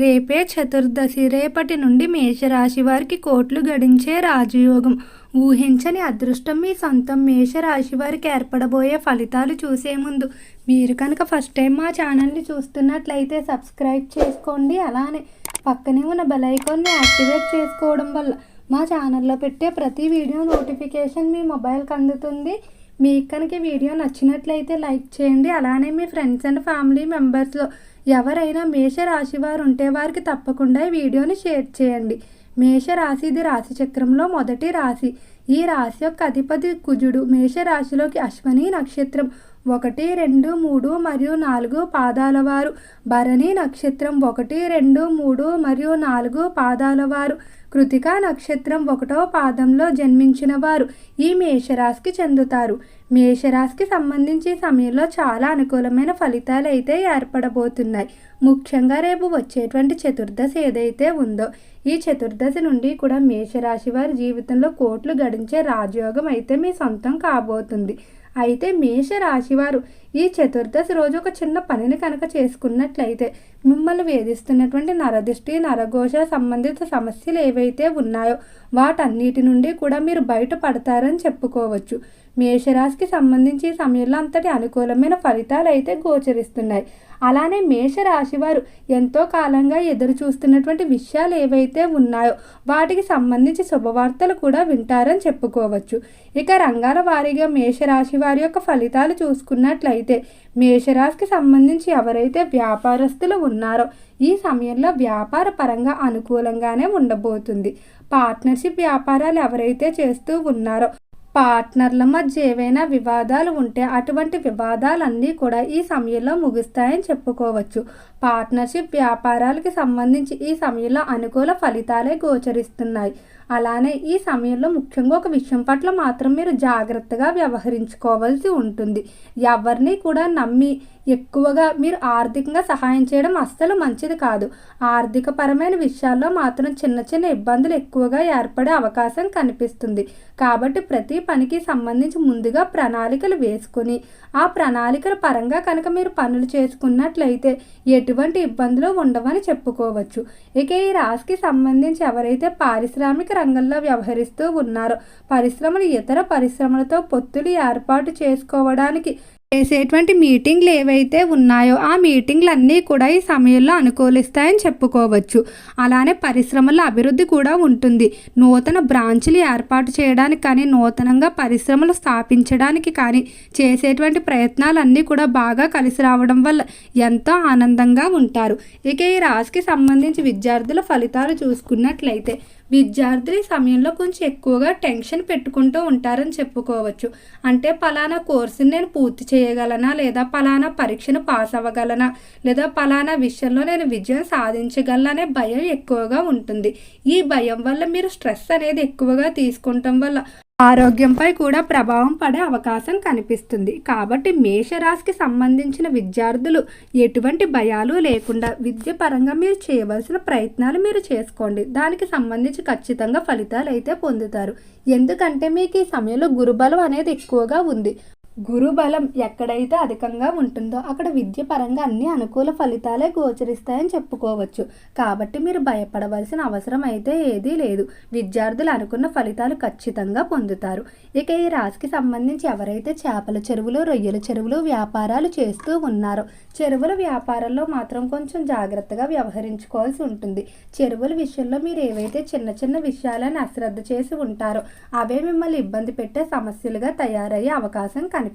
రేపే చతుర్దశి. రేపటి నుండి మేషరాశి వారికి కోట్లు గడించే రాజయోగం. ఊహించని అదృష్టం మీ సొంతం. మేషరాశి వారికి ఏర్పడబోయే ఫలితాలు చూసే ముందు మీరు కనుక ఫస్ట్ టైం మా ఛానల్ని చూస్తున్నట్లయితే సబ్స్క్రైబ్ చేసుకోండి. అలానే పక్కనే ఉన్న బెలైకాన్ని యాక్టివేట్ చేసుకోవడం వల్ల మా ఛానల్లో పెట్టే ప్రతి వీడియో నోటిఫికేషన్ మీ మొబైల్కి అందుతుంది. మీకు కనుక వీడియో నచ్చినట్లయితే లైక్ చేయండి. అలానే మీ ఫ్రెండ్స్ అండ్ ఫ్యామిలీ మెంబర్స్లో ఎవరైనా మేషరాశి వారు ఉంటే వారికి తప్పకుండా ఈ వీడియోని షేర్ చేయండి. మేషరాశి ఇది రాశి చక్రంలో మొదటి రాశి. ఈ రాశి యొక్క అధిపతి కుజుడు. మేషరాశిలోకి అశ్వని నక్షత్రం. ఒకటి రెండు మూడు మరియు నాలుగు పాదాల వారు భరణి నక్షత్రం ఒకటి రెండు మూడు మరియు నాలుగు పాదాల వారు కృతికా నక్షత్రం ఒకటో పాదంలో జన్మించిన వారు ఈ మేషరాశికి చెందుతారు. మేషరాశికి సంబంధించి సమయంలో చాలా అనుకూలమైన ఫలితాలు అయితే ఏర్పడబోతున్నాయి. ముఖ్యంగా రేపు వచ్చేటువంటి చతుర్దశి ఏదైతే ఉందో ఈ చతుర్దశి నుండి కూడా మేషరాశి వారి జీవితంలో కోట్లు గడించే రాజయోగం అయితే మీ సొంతం కాబోతుంది. అయితే మేషరాశివారు ఈ చతుర్దశి రోజు ఒక చిన్న పనిని కనుక చేసుకున్నట్లయితే మిమ్మల్ని వేధిస్తున్నటువంటి నరదిష్టి నరఘోష సంబంధిత సమస్యలు ఏవైతే ఉన్నాయో వాటన్నిటి నుండి కూడా మీరు బయటపడతారని చెప్పుకోవచ్చు. మేషరాశికి సంబంధించి ఈ సమయంలో అంతటి అనుకూలమైన ఫలితాలు అయితే గోచరిస్తున్నాయి. అలానే మేషరాశి వారు ఎంతో కాలంగా ఎదురు చూస్తున్నటువంటి విషయాలు ఏవైతే ఉన్నాయో వాటికి సంబంధించి శుభవార్తలు కూడా వింటారని చెప్పుకోవచ్చు. ఇక రంగాల వారీగా మేషరాశి వారి యొక్క ఫలితాలు చూసుకున్నట్లయితే అయితే మేషరాశికి సంబంధించి ఎవరైతే వ్యాపారస్తులు ఉన్నారో ఈ సమయంలో వ్యాపార పరంగా అనుకూలంగానే ఉండబోతుంది. పార్ట్నర్షిప్ వ్యాపారాలు ఎవరైతే చేస్తూ ఉన్నారో పార్ట్నర్ల మధ్య ఏవైనా వివాదాలు ఉంటే అటువంటి వివాదాలన్నీ కూడా ఈ సమయంలో ముగుస్తాయని చెప్పుకోవచ్చు. పార్ట్నర్షిప్ వ్యాపారాలకి సంబంధించి ఈ సమయంలో అనుకూల ఫలితాలే గోచరిస్తున్నాయి. అలానే ఈ సమయంలో ముఖ్యంగా ఒక విషయం పట్ల మాత్రం మీరు జాగ్రత్తగా వ్యవహరించుకోవాల్సి ఉంటుంది. ఎవరిని కూడా నమ్మి ఎక్కువగా మీరు ఆర్థికంగా సహాయం చేయడం అస్సలు మంచిది కాదు. ఆర్థిక పరమైన విషయాల్లో మాత్రం చిన్న చిన్న ఇబ్బందులు ఎక్కువగా ఏర్పడే అవకాశం కనిపిస్తుంది. కాబట్టి ప్రతి పనికి సంబంధించి ముందుగా ప్రణాళికలు వేసుకొని ఆ ప్రణాళికల పరంగా కనుక మీరు పనులు చేసుకున్నట్లయితే ఎటువంటి ఇబ్బందులు ఉండవని చెప్పుకోవచ్చు. ఇక ఈ రాశికి సంబంధించి ఎవరైతే పారిశ్రామిక రంగంలో వ్యవహరిస్తూ ఉన్నారో పరిశ్రమలు ఇతర పరిశ్రమలతో పొత్తులు ఏర్పాటు చేసుకోవడానికి చేసేటువంటి మీటింగ్లు ఏవైతే ఉన్నాయో ఆ మీటింగ్లు అన్నీ కూడా ఈ సమయంలో అనుకూలిస్తాయని చెప్పుకోవచ్చు. అలానే పరిశ్రమల అభివృద్ధి కూడా ఉంటుంది. నూతన బ్రాంచ్లు ఏర్పాటు చేయడానికి కానీ నూతనంగా పరిశ్రమలు స్థాపించడానికి కానీ చేసేటువంటి ప్రయత్నాలన్నీ కూడా బాగా కలిసి రావడం వల్ల ఎంతో ఆనందంగా ఉంటారు. ఇక ఈ రాశికి సంబంధించి విద్యార్థుల ఫలితాలు చూసుకున్నట్లయితే విద్యార్థులు ఈ సమయంలో కొంచెం ఎక్కువగా టెన్షన్ పెట్టుకుంటూ ఉంటారని చెప్పుకోవచ్చు. అంటే పలానా కోర్సుని నేను పూర్తి చేయగలనా? లేదా పలానా పరీక్షను పాస్ అవ్వగలనా? లేదా పలానా విషయంలో నేను విజయం సాధించగలనా అనే భయం ఎక్కువగా ఉంటుంది. ఈ భయం వల్ల మీరు స్ట్రెస్ అనేది ఎక్కువగా తీసుకుంటాం వల్ల ఆరోగ్యంపై కూడా ప్రభావం పడే అవకాశం కనిపిస్తుంది. కాబట్టి మేషరాశికి సంబంధించిన విద్యార్థులు ఎటువంటి భయాలు లేకుండా విద్య పరంగా మీరు చేయవలసిన ప్రయత్నాలు మీరు చేసుకోండి. దానికి సంబంధించి ఖచ్చితంగా ఫలితాలు అయితే పొందుతారు. ఎందుకంటే మీకు ఈ సమయంలో గురుబలం అనేది ఎక్కువగా ఉంది. గురుబలం ఎక్కడైతే అధికంగా ఉంటుందో అక్కడ విద్య పరంగా అన్ని అనుకూల ఫలితాలే గోచరిస్తాయని చెప్పుకోవచ్చు. కాబట్టి మీరు భయపడవలసిన అవసరం అయితే ఏదీ లేదు. విద్యార్థులు అనుకున్న ఫలితాలు ఖచ్చితంగా పొందుతారు. ఇక ఈ రాశికి సంబంధించి ఎవరైతే చేపల చెరువులు రొయ్యల చెరువులు వ్యాపారాలు చేస్తూ ఉన్నారో చెరువుల వ్యాపారంలో మాత్రం కొంచెం జాగ్రత్తగా వ్యవహరించుకోవాల్సి ఉంటుంది. చెరువుల విషయంలో మీరు ఏవైతే చిన్న చిన్న విషయాలను అశ్రద్ధ చేసి ఉంటారో అవే మిమ్మల్ని ఇబ్బంది పెట్టే సమస్యలుగా తయారయ్యే అవకాశం కనిపిస్తుంది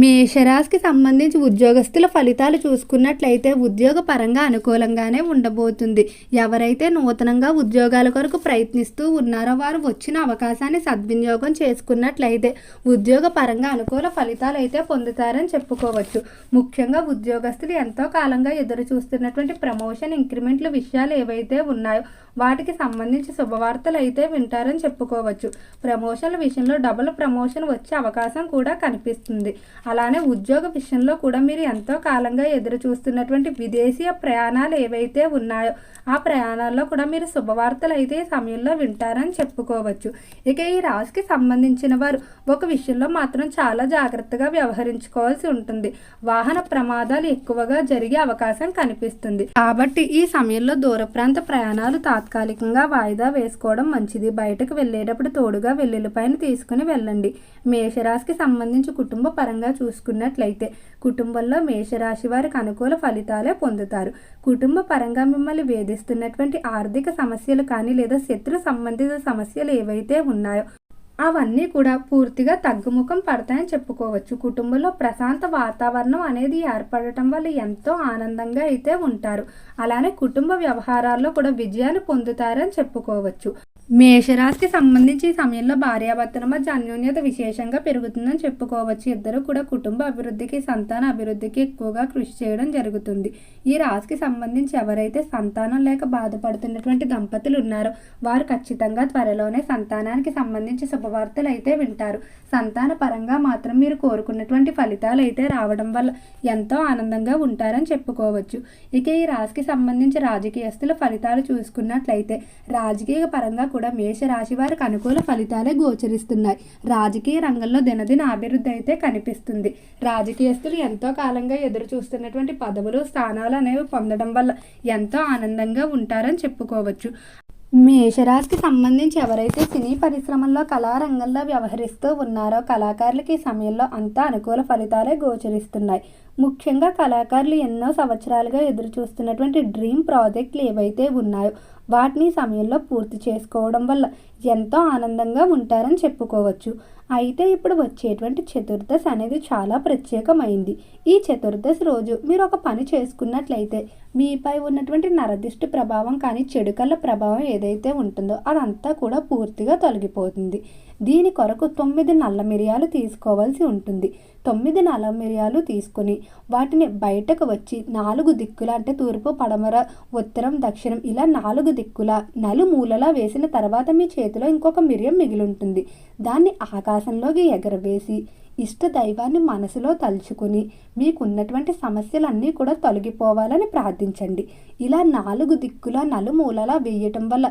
మేషరాశికి సంబంధించి ఉద్యోగస్తుల ఫలితాలు చూసుకున్నట్లయితే ఉద్యోగ పరంగా అనుకూలంగానే ఉండబోతుంది. ఎవరైతే నూతనంగా ఉద్యోగాల కొరకు ప్రయత్నిస్తూ ఉన్నారో వారు వచ్చిన అవకాశాన్ని సద్వినియోగం చేసుకున్నట్లయితే ఉద్యోగ పరంగా అనుకూల ఫలితాలు అయితే పొందుతారని చెప్పుకోవచ్చు. ముఖ్యంగా ఉద్యోగస్తులు ఎంతో కాలంగా ఎదురు చూస్తున్నటువంటి ప్రమోషన్ ఇంక్రిమెంట్ల విషయాలు ఏవైతే ఉన్నాయో వాటికి సంబంధించి శుభవార్తలు అయితే వింటారని చెప్పుకోవచ్చు. ప్రమోషన్ల విషయంలో డబుల్ ప్రమోషన్ వచ్చే అవకాశం కూడా కనిపిస్తుంది. అలానే ఉద్యోగ విషయంలో కూడా మీరు ఎంతో కాలంగా ఎదురు చూస్తున్నటువంటి విదేశీయ ప్రయాణాలు ఏవైతే ఉన్నాయో ఆ ప్రయాణాల్లో కూడా మీరు శుభవార్తలు అయితే ఈ సమయంలో వింటారని చెప్పుకోవచ్చు. ఇక ఈ రాశికి సంబంధించిన వారు ఒక విషయంలో మాత్రం చాలా జాగ్రత్తగా వ్యవహరించుకోవాల్సి ఉంటుంది. వాహన ప్రమాదాలు ఎక్కువగా జరిగే అవకాశం కనిపిస్తుంది. కాబట్టి ఈ సమయంలో దూర ప్రాంత ప్రయాణాలు తాత్కాలికంగా వాయిదా వేసుకోవడం మంచిది. బయటకు వెళ్ళేటప్పుడు తోడుగా వెల్లుల్లిపైన తీసుకుని వెళ్ళండి. మేషరాశికి సంబంధించి కుటుంబ పరంగా చూసుకున్నట్లయితే కుటుంబంలో మేషరాశి వారికి అనుకూల ఫలితాలే పొందుతారు. కుటుంబ పరంగా మిమ్మల్ని వేధిస్తున్నటువంటి ఆర్థిక సమస్యలు కానీ లేదా శత్రు సంబంధిత సమస్యలు ఏవైతే ఉన్నాయో అవన్నీ కూడా పూర్తిగా తగ్గుముఖం పడతాయని చెప్పుకోవచ్చు. కుటుంబంలో ప్రశాంత వాతావరణం అనేది ఏర్పడటం వల్ల ఎంతో ఆనందంగా అయితే ఉంటారు. అలానే కుటుంబ వ్యవహారాల్లో కూడా విజయాన్ని పొందుతారని చెప్పుకోవచ్చు. మేషరాశికి సంబంధించి ఈ సమయంలో భార్యాభర్తల మధ్య అన్యోన్యత విశేషంగా పెరుగుతుందని చెప్పుకోవచ్చు. ఇద్దరు కూడా కుటుంబ అభివృద్ధికి సంతాన అభివృద్ధికి ఎక్కువగా కృషి చేయడం జరుగుతుంది. ఈ రాశికి సంబంధించి ఎవరైతే సంతానం లేక బాధపడుతున్నటువంటి దంపతులు ఉన్నారో వారు ఖచ్చితంగా త్వరలోనే సంతానానికి సంబంధించి శుభవార్తలు అయితే వింటారు. సంతాన పరంగా మాత్రం మీరు కోరుకున్నటువంటి ఫలితాలు అయితే రావడం వల్ల ఎంతో ఆనందంగా ఉంటారని చెప్పుకోవచ్చు. ఇక ఈ రాశికి సంబంధించి రాజకీయస్తుల ఫలితాలు చూసుకున్నట్లయితే రాజకీయ పరంగా కూడా మేషరాశి వారికి అనుకూల ఫలితాలే గోచరిస్తున్నాయి. రాజకీయ రంగంలో దినదిన అభివృద్ధి అయితే కనిపిస్తుంది. రాజకీయస్తులు ఎంతో కాలంగా ఎదురు చూస్తున్నటువంటి పదవులు స్థానాలు అనేవి పొందడం వల్ల ఎంతో ఆనందంగా ఉంటారని చెప్పుకోవచ్చు. మేషరాశికి సంబంధించి ఎవరైతే సినీ పరిశ్రమల్లో కళారంగంలో వ్యవహరిస్తూ ఉన్నారో కళాకారులకి ఈ సమయంలో అంతా అనుకూల ఫలితాలే గోచరిస్తున్నాయి. ముఖ్యంగా కళాకారులు ఎన్నో సంవత్సరాలుగా ఎదురు చూస్తున్నటువంటి డ్రీమ్ ప్రాజెక్టులు ఏవైతే ఉన్నాయో వాటిని సమయంలో పూర్తి చేసుకోవడం వల్ల ఎంతో ఆనందంగా ఉంటారని చెప్పుకోవచ్చు. అయితే ఇప్పుడు వచ్చేటువంటి చతుర్దశి అనేది చాలా ప్రత్యేకమైంది. ఈ చతుర్దశి రోజు మీరు ఒక పని చేసుకున్నట్లయితే మీపై ఉన్నటువంటి నరదిష్టి ప్రభావం కానీ చెడు కళ్ళ ప్రభావం ఏదైతే ఉంటుందో అదంతా కూడా పూర్తిగా తొలగిపోతుంది. దీని కొరకు తొమ్మిది నల్ల మిరియాలు తీసుకోవాల్సి ఉంటుంది. తొమ్మిది నల మిరియాలు తీసుకొని వాటిని బయటకు వచ్చి నాలుగు దిక్కుల అంటే తూర్పు పడమర ఉత్తరం దక్షిణం ఇలా నాలుగు దిక్కుల నలుమూలలా వేసిన తర్వాత మీ చేతిలో ఇంకొక మిరియం మిగిలి ఉంటుంది దాన్ని ఆకాశంలోకి ఎగరవేసి ఇష్ట దైవాన్ని మనసులో తలుచుకుని మీకున్నటువంటి సమస్యలన్నీ కూడా తొలగిపోవాలని ప్రార్థించండి. ఇలా నాలుగు దిక్కుల నలుమూలలా వేయటం వల్ల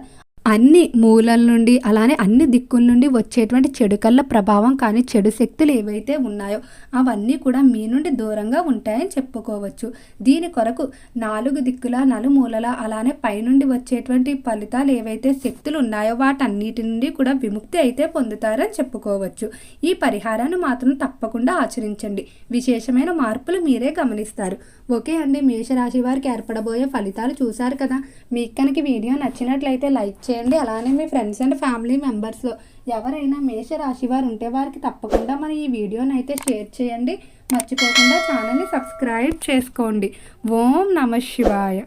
అన్ని మూలల నుండి అలానే అన్ని దిక్కుల నుండి వచ్చేటువంటి చెడు కళ్ళ ప్రభావం కానీ చెడు శక్తులు ఏవైతే ఉన్నాయో అవన్నీ కూడా మీ నుండి దూరంగా ఉంటాయని చెప్పుకోవచ్చు. దీని కొరకు నాలుగు దిక్కుల నలుమూలల అలానే పైనుండి వచ్చేటువంటి ఫలితాలు ఏవైతే శక్తులు ఉన్నాయో వాటన్నిటి నుండి కూడా విముక్తి అయితే పొందుతారని చెప్పుకోవచ్చు. ఈ పరిహారాన్ని మాత్రం తప్పకుండా ఆచరించండి. విశేషమైన మార్పులు మీరే గమనిస్తారు. ఓకే అండి మేషరాశి వారికి ఏర్పడబోయే ఫలితాలు చూశారు కదా. మీకు కనుక వీడియో నచ్చినట్లయితే లైక్ చేయండి అలానే మీ ఫ్రెండ్స్ అండ్ ఫ్యామిలీ మెంబర్స్లో ఎవరైనా మేషరాశి వారు ఉంటే వారికి తప్పకుండా మన ఈ వీడియోని అయితే షేర్ చేయండి. మర్చిపోకుండా ఛానల్ని సబ్స్క్రైబ్ చేసుకోండి. ఓం నమ శివాయ.